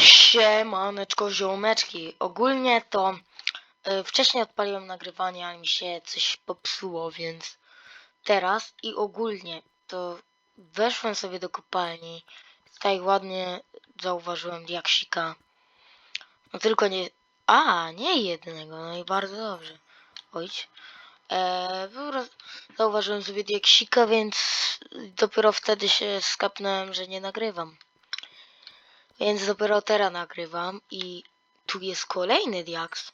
Siemaneczko ziomeczki. Ogólnie to y, wcześniej odpaliłem nagrywanie, ale mi się coś popsuło, więc teraz i ogólnie to weszłem sobie do kopalni. Tutaj ładnie zauważyłem diaksika. No tylko nie... A, nie jednego, no i bardzo dobrze. Ojcz. E, zauważyłem sobie diaksika, więc dopiero wtedy się skapnąłem, że nie nagrywam. Więc dopiero teraz nagrywam i tu jest kolejny diaks.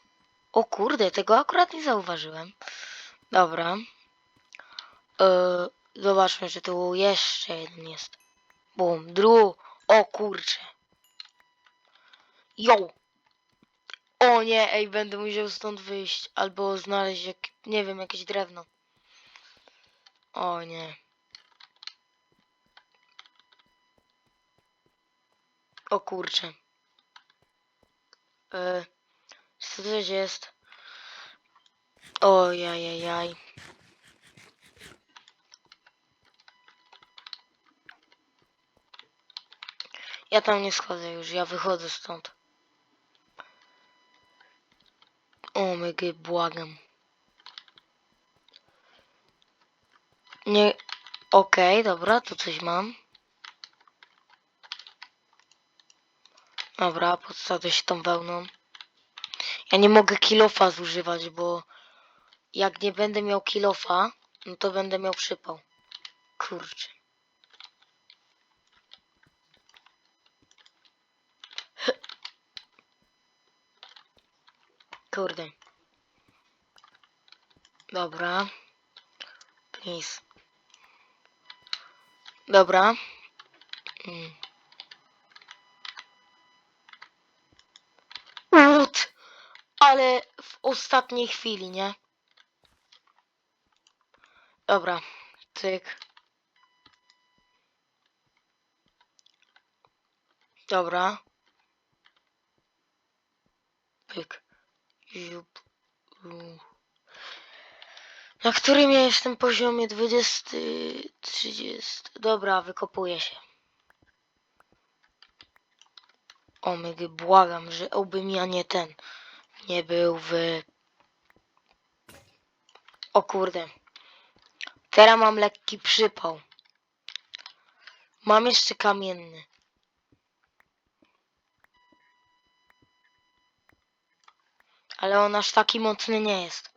O kurde, tego akurat nie zauważyłem. Dobra. Eee, zobaczmy, że tu jeszcze jeden jest. Bum, dru. O kurcze. Jo. O nie, ej, będę musiał stąd wyjść. Albo znaleźć, jak, nie wiem, jakieś drewno. O nie. O kurcze. E, co to jest? Ojajajaj. Ja tam nie schodzę już, ja wychodzę stąd. O mygy, błagam. Nie... Okej, dobra, to coś mam. Dobra, podsadzę się tą wełną. Ja nie mogę kilofa zużywać, bo jak nie będę miał kilofa, no to będę miał przypał. Kurczę. Kurde. Dobra. Please. Dobra. Mm. Ut! Ale w ostatniej chwili, nie? Dobra, cyk. Dobra. Pyk. Ziup. Na którym ja jestem poziomie 20, 30. Dobra, wykopuję się. O mygy, błagam, że obym ja nie ten. Nie był w... O kurde. Teraz mam lekki przypał. Mam jeszcze kamienny. Ale on aż taki mocny nie jest.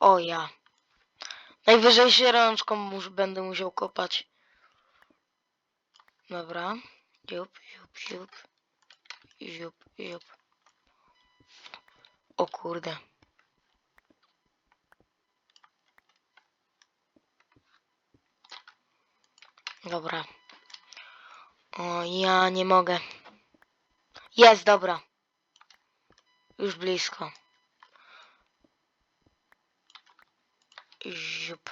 O ja. Najwyżej się rączką mus, będę musiał kopać. Dobra. Ziup, ziup, ziup. Ziup, ziup. O kurde. Dobra. O, ja nie mogę. Jest, dobra. Już blisko. Ziup.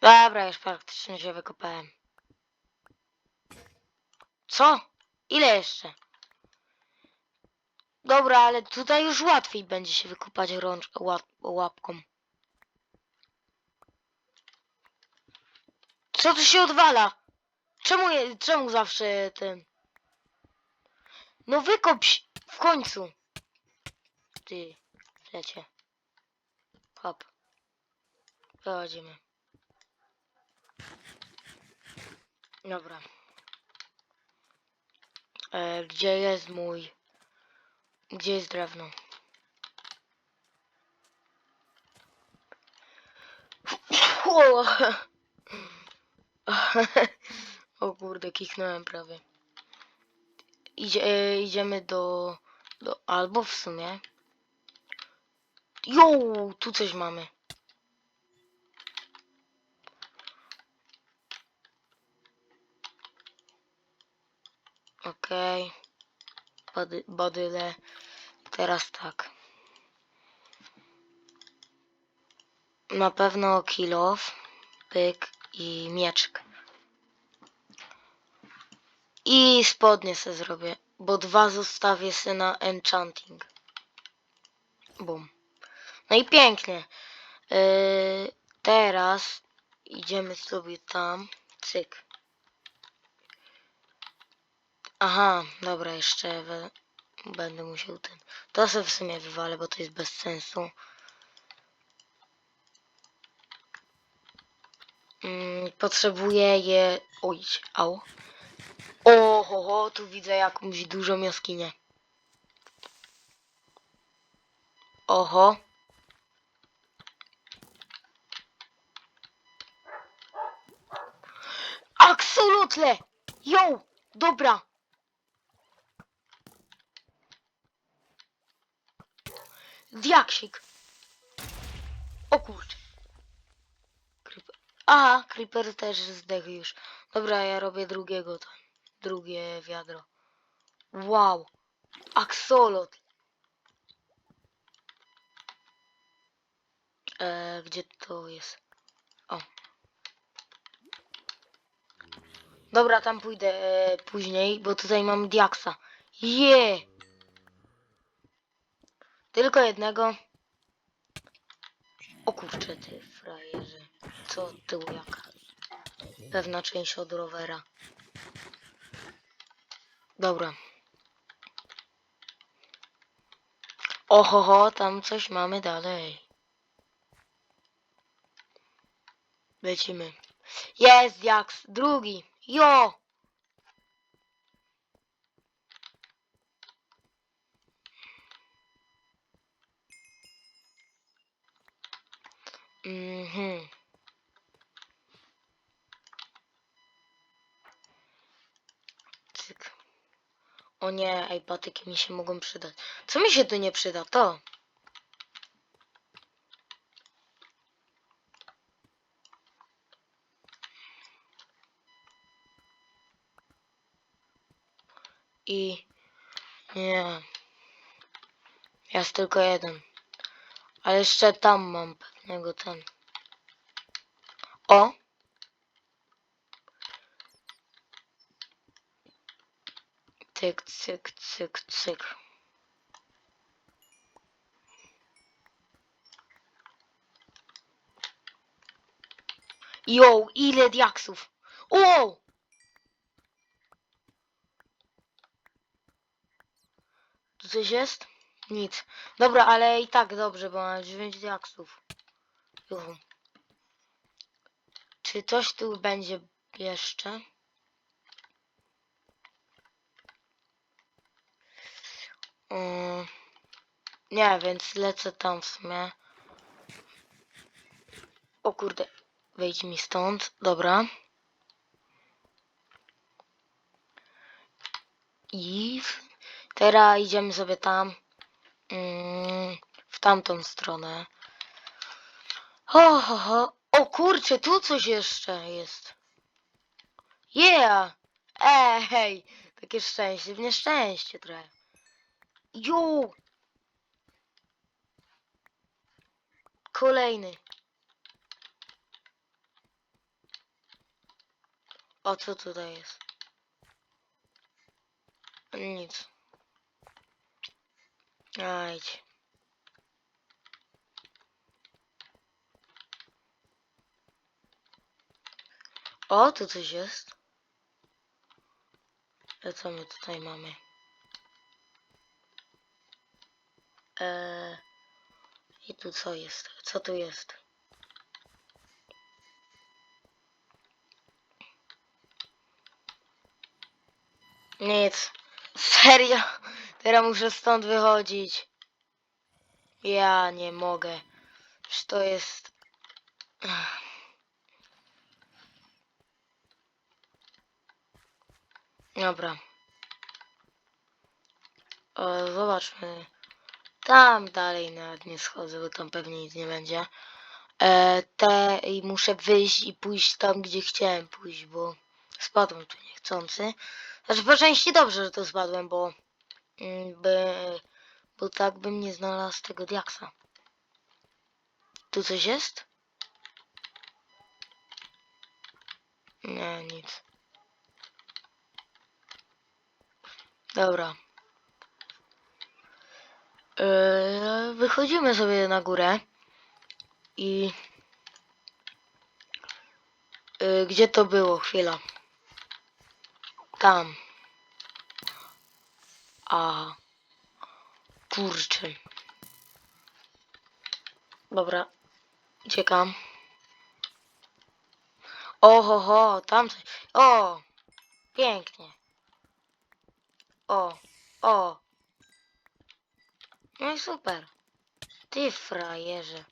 Dobra, już praktycznie się wykopałem. Co? Ile jeszcze? Dobra, ale tutaj już łatwiej będzie się wykopać rącz łap łapką. Co tu się odwala? Czemu, je, czemu zawsze ten... No wykop w końcu. Ty, lecie. Hop. Prowadzimy. Dobra. E, gdzie jest mój... Gdzie jest drewno? O, kurde, kichnąłem prawie. Idzie, e, idziemy do, do... Albo w sumie... Jo, tu coś mamy. Okej. Okay. Badyle. Teraz tak. Na pewno kilof, pyk i mieczek. I spodnie se zrobię, bo dwa zostawię se na enchanting. Bum. No i pięknie. Yy, teraz idziemy sobie tam. Cyk. Aha, dobra, jeszcze we, będę musiał ten. To sobie w sumie wywalę, bo to jest bez sensu. Mm, potrzebuję je. Oj, au. O, ho, ho, tu widzę jakąś dużą jaskinię. Oho. Absolutnie! Yo! Dobra! Diaksik! O kurczę. Creeper. Creeper też zdechł już. Dobra, ja robię drugiego tam. Drugie wiadro. Wow! Axolot! E, gdzie to jest? O. Dobra, tam pójdę e, później, bo tutaj mam diaksa. Je! Tylko jednego. O kurczę, ty frajerze. Co tył jak? Pewna część od rowera. Dobra. Ohoho, tam coś mamy dalej. Lecimy. Jest Jaks, drugi. Jo! Mhm. Cyk. O nie, ej, patyki mi się mogą przydać. Co mi się tu nie przyda? To. I nie. Jest tylko jeden. Ale jeszcze tam mam pewnego ten. O! Cyk, cyk, cyk, cyk. Jo, ile diaksów! O! Tu coś jest? Nic. Dobra, ale i tak dobrze, bo mam 9 diaksów. Juhu. Czy coś tu będzie jeszcze? Mm, nie, więc lecę tam w sumie. O kurde, wejdź mi stąd. Dobra. I teraz idziemy sobie tam. Mm, w tamtą stronę. Ho, ho, ho. O kurczę, tu coś jeszcze jest. Yeah! Ej, takie szczęście, w nieszczęście trochę. Jo! Kolejny. O, co tutaj jest? Nic. Ajdź. O, tu coś jest. A co my tutaj mamy? Eee, I tu co jest? Co tu jest? Nic. Serio? Teraz muszę stąd wychodzić. Ja nie mogę. Przecież to jest... Dobra. O, zobaczmy. Tam dalej nawet nie schodzę, bo tam pewnie nic nie będzie. E, te i muszę wyjść i pójść tam, gdzie chciałem pójść, bo spadłem tu niechcący. Znaczy po części dobrze, że tu spadłem, bo by, bo tak bym nie znalazł tego diaksa. Tu coś jest? Nie, nic. Dobra. Eee, wychodzimy sobie na górę i Eee, gdzie to było? Chwila. Tam. A. Kurczę. Dobra. Uciekam. Oho, ho, tam. O! Pięknie. O, o. No i super. Ty frajerze.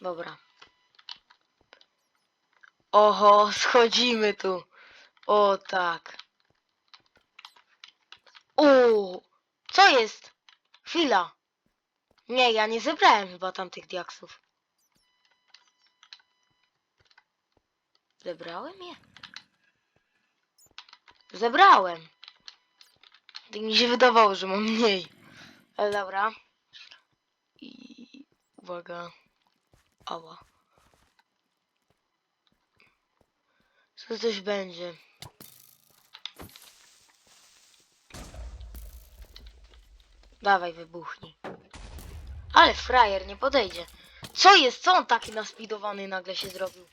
Dobra. Oho, schodzimy tu. O tak. O, co jest? Chwila. Nie, ja nie zebrałem chyba tamtych diaksów. Zebrałem je? Zebrałem. Tak mi się wydawało, że mam mniej. Ale dobra. I uwaga. Ała. Co coś będzie. Dawaj, wybuchnij. Ale frajer nie podejdzie. Co jest? Co on taki naspidowany nagle się zrobił?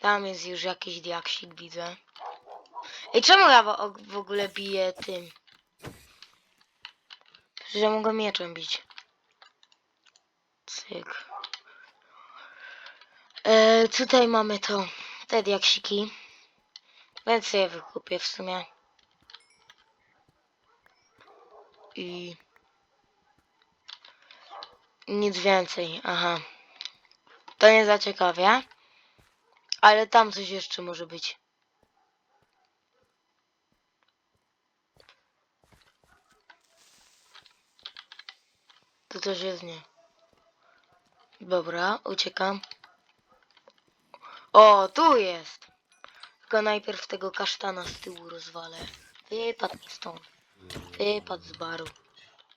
Tam jest już jakiś diaksik, widzę. Ej, czemu ja w, ogóle biję tym? Ja mogę mieczem bić. Cyk. E, tutaj mamy to. Te diaksiki. Więc sobie wykupię w sumie. I... Nic więcej, aha. To nie zaciekawia. Ale tam coś jeszcze może być. Tu też jest nie. Dobra, uciekam. O, tu jest. Tylko najpierw tego kasztana z tyłu rozwalę. Wypadł mi stąd. Wypadł z baru.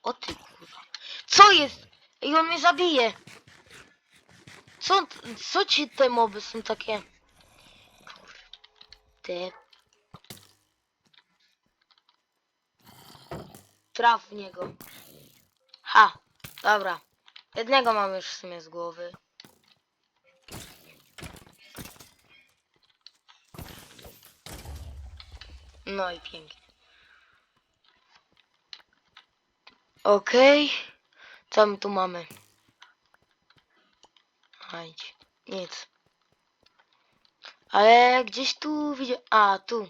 O ty kurwa. Co jest? I on mnie zabije. Co, co ci te moby są takie? Te. Traf w niego. Ha, dobra. Jednego mam już w sumie z głowy. No i pięknie. Okej. Co my tu mamy? Hajdź. Nic. Ale gdzieś tu widzę. A, tu.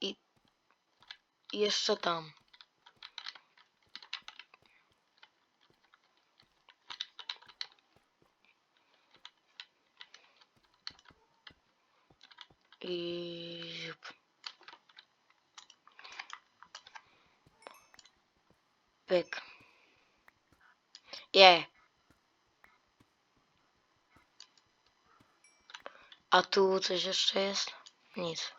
I. i jeszcze tam. I. ziup. Pyk. Je. A tu coś jeszcze jest? Nic.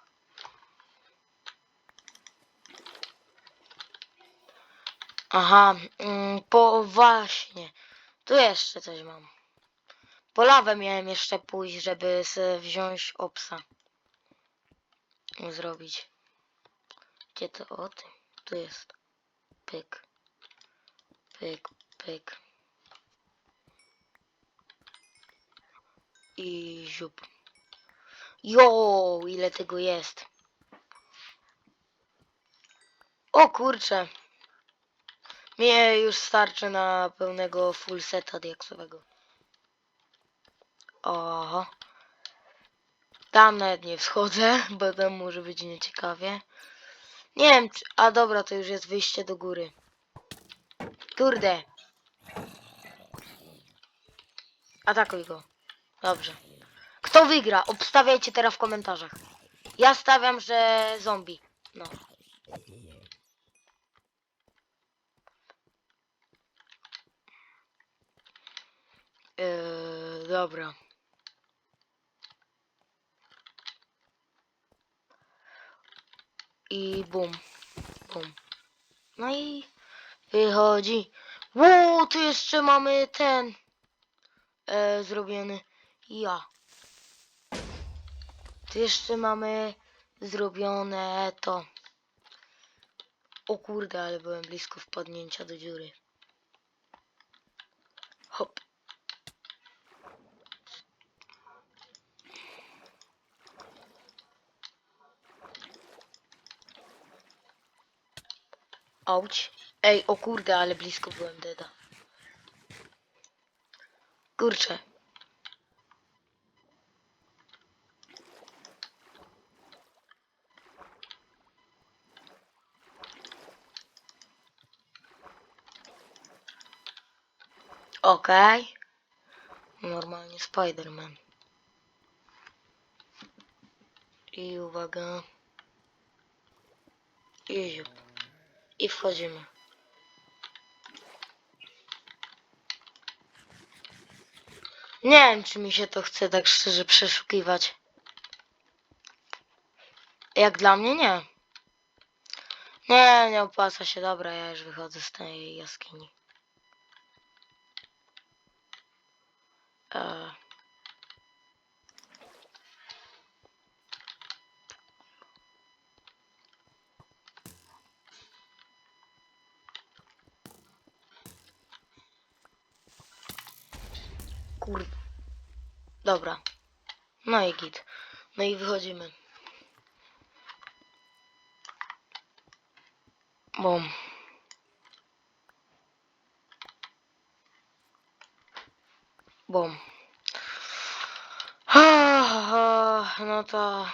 Aha, mm, po właśnie. Tu jeszcze coś mam. Po lawę miałem jeszcze pójść, żeby wziąć opsa. Zrobić. Gdzie to? O tym. Tu jest. Pyk. Pyk, pyk. I ziup. Jo, ile tego jest. O kurcze. Mnie już starczy na pełnego full seta diaksowego. Oho. Tam nawet nie wschodzę, bo tam może być nieciekawie. Nie wiem, czy... A dobra, to już jest wyjście do góry. Kurde. Atakuj go. Dobrze. Kto wygra? Obstawiajcie teraz w komentarzach. Ja stawiam, że zombie. No. Yy, dobra. I bum. Bum. No i wychodzi. Ło, tu jeszcze mamy ten e, zrobiony. Ja. Tu jeszcze mamy zrobione to. O kurde, ale byłem blisko wpadnięcia do dziury. Hop. Auć. Ej, o kurde, ale blisko byłem deda. Kurczę, Okej. Normalnie Spider-Man. I uwaga. I ziup. I wchodzimy. Nie wiem, czy mi się to chce tak szczerze przeszukiwać. Jak dla mnie nie. Nie, nie opłaca się. Dobra, ja już wychodzę z tej jaskini. Eee. Kur... Dobra. No i git. No i wychodzimy. Bom. Bom. No to...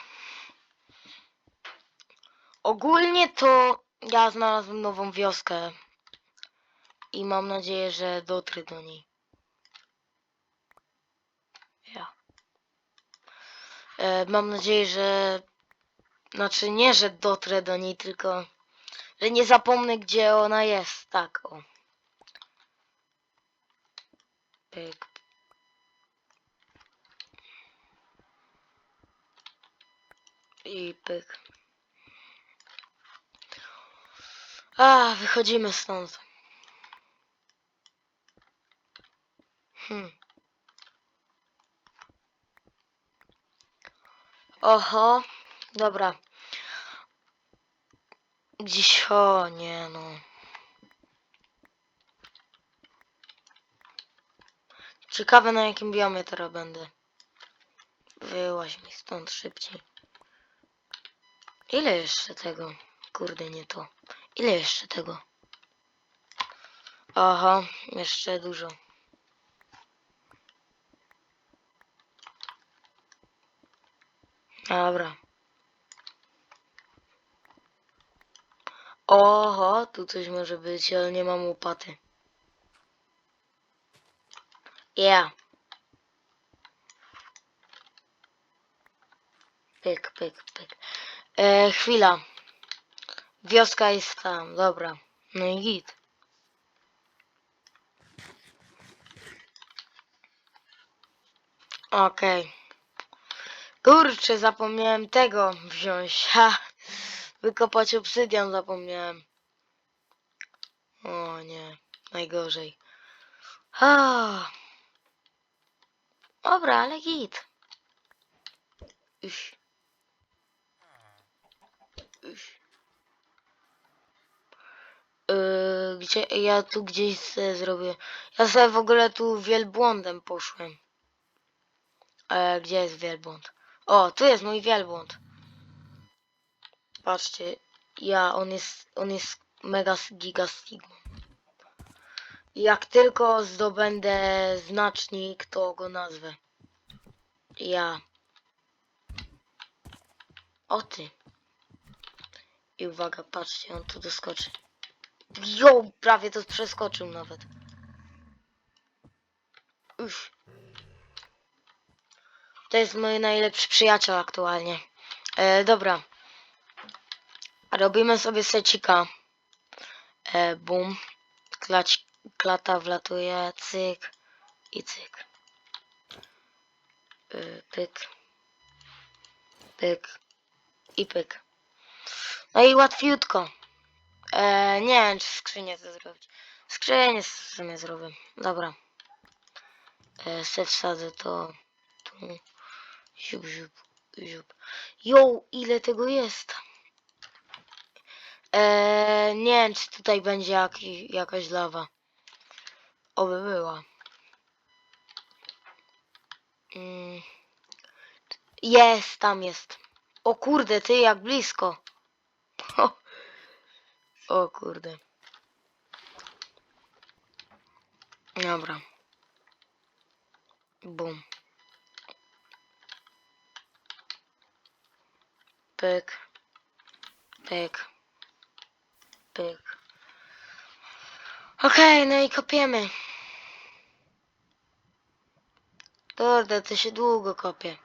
Ogólnie to ja znalazłem nową wioskę. I mam nadzieję, że dotrę do niej. Ja. E, mam nadzieję, że. Znaczy nie, że dotrę do niej, tylko. Że nie zapomnę, gdzie ona jest. Tak, o. Pyk. I pyk. A, wychodzimy stąd. Hmm. Oho, dobra. Gdzieś, o nie no. Ciekawe na jakim biomie teraz będę. Wyłaź mi stąd szybciej. Ile jeszcze tego? Kurde, nie to. Ile jeszcze tego? Aha, jeszcze dużo. Dobra. Oho, tu coś może być, ale nie mam łopaty. Ja. Pyk, pyk, pyk. E, chwila. Wioska jest tam, dobra. No i git. Okej. Kurczę, zapomniałem tego wziąć. Ha! Wykopać obsydian zapomniałem. O nie, najgorzej. Ha! Dobra, ale git. Iś. Yy, gdzie, ja tu gdzieś se zrobię. Ja sobie w ogóle tu wielbłądem poszłem. E, gdzie jest wielbłąd? O, tu jest mój wielbłąd. Patrzcie, ja, on jest, on jest mega giga. Jak tylko zdobędę znacznik, to go nazwę. Ja. O ty. I uwaga, patrzcie, on tu doskoczy. Jo, prawie to przeskoczył nawet. Uff. To jest mój najlepszy przyjaciel aktualnie. E, dobra. Robimy sobie secika. E, bum. Klać, klata wlatuje. Cyk. I cyk. E, pyk. Pyk. I pyk. No i łatwiutko. E, nie wiem, czy skrzynię to zrobić. Skrzynię w zrobię. Dobra. E, se wsadzę to tu. Ziup, ziup, ziup. Jo, ile tego jest? Eee, nie wiem, czy tutaj będzie jaki, jakaś lawa. Oby była. Mm. Jest, tam jest. O kurde, ty jak blisko. O kurde. Dobra. Bum. Pyk. Pyk. Pyk. Okej, okay, no i kopiemy. Kurde, to się długo kopie.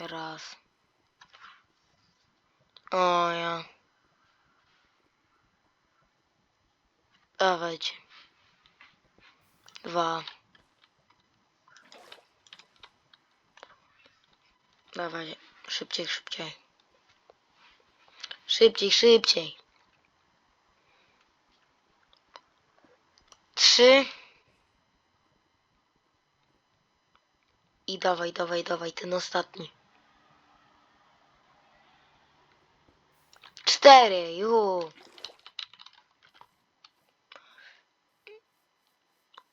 Raz. O ja. Dawajcie. Dwa. Dawaj, szybciej, szybciej. Szybciej, szybciej. Trzy. I dawaj, dawaj, dawaj, ten ostatni. Cztery, ju.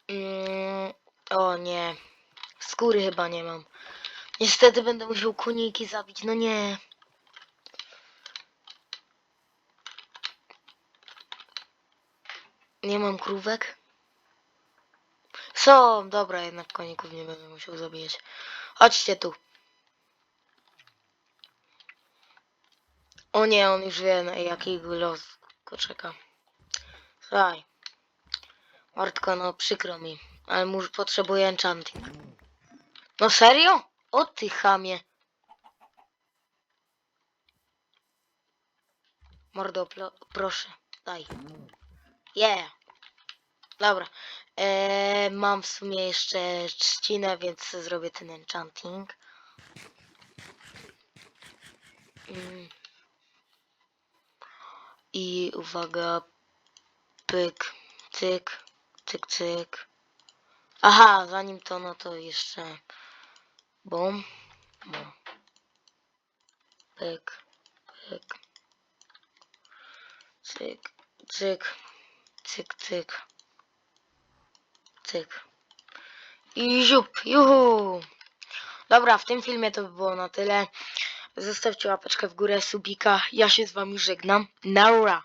Mm, o nie. Skóry chyba nie mam. Niestety będę musiał koniki zabić, no nie. Nie mam krówek? Są, dobra, jednak koników nie będę musiał zabijać. Chodźcie tu. O nie, on już wie, jaki los go czeka. Słuchaj. Martko, no przykro mi, ale mu potrzebuję enchanting. No serio? O ty chamie. Mordo, proszę, daj. Yeah. Dobra. Eee, mam w sumie jeszcze trzcinę, więc zrobię ten enchanting. Mm. I uwaga. Pyk, cyk, cyk, cyk. Aha, zanim to, no to jeszcze. Bum, bum. Pyk, pyk. Cyk, cyk, cyk, cyk. Cyk. I ziup, juhu. Dobra, w tym filmie to by było na tyle. Zostawcie łapeczkę w górę, subika. Ja się z wami żegnam. Naura.